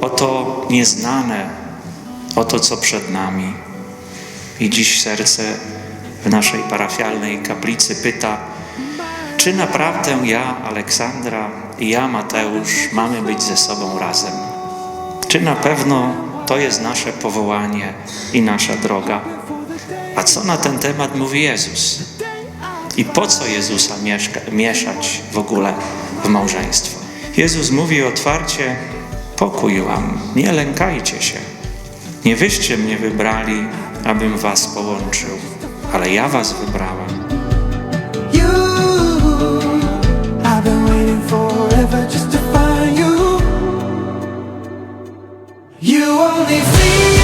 o to nieznane, o to, co przed nami. I dziś serce w naszej parafialnej kaplicy pyta, czy naprawdę ja, Aleksandra i ja, Mateusz, mamy być ze sobą razem? Czy na pewno to jest nasze powołanie i nasza droga? A co na ten temat mówi Jezus? I po co Jezusa mieszka, mieszać w ogóle w małżeństwo? Jezus mówi otwarcie: Pokój wam, nie lękajcie się. Nie wyście mnie wybrali, abym was połączył, ale ja was wybrałem. You, been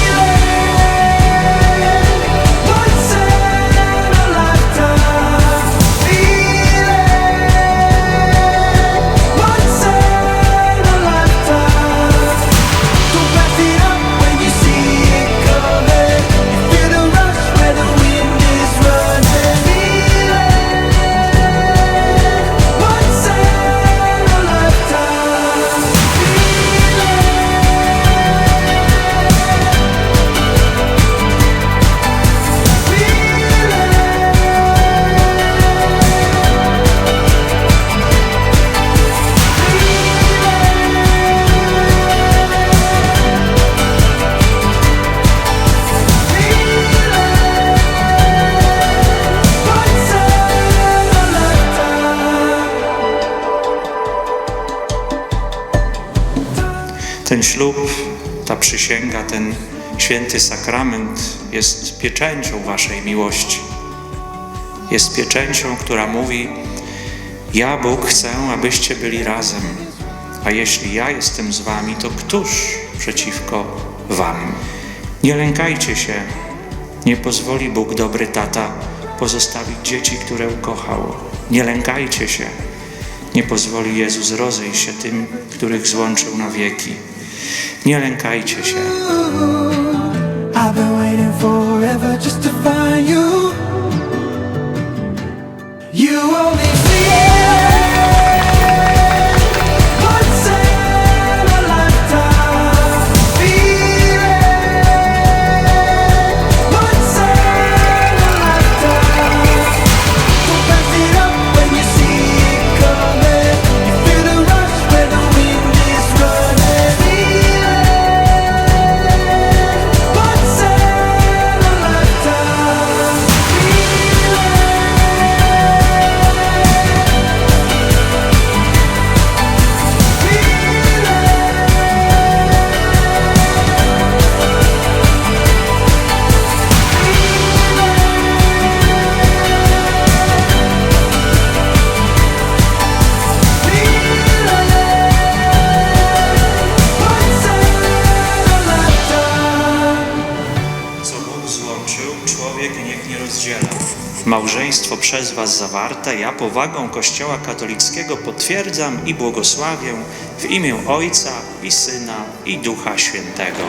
Ten ślub, ta przysięga, ten święty sakrament jest pieczęcią waszej miłości. Jest pieczęcią, która mówi: Ja, Bóg, chcę, abyście byli razem, a jeśli ja jestem z wami, to któż przeciwko wam? Nie lękajcie się, nie pozwoli Bóg, dobry tata, pozostawić dzieci, które ukochał. Nie lękajcie się, nie pozwoli Jezus rozejść się tym, których złączył na wieki. Nie lękajcie się. Człowiek niech nie rozdziela. Małżeństwo przez Was zawarte, ja powagą Kościoła katolickiego potwierdzam i błogosławię w imię Ojca i Syna i Ducha Świętego.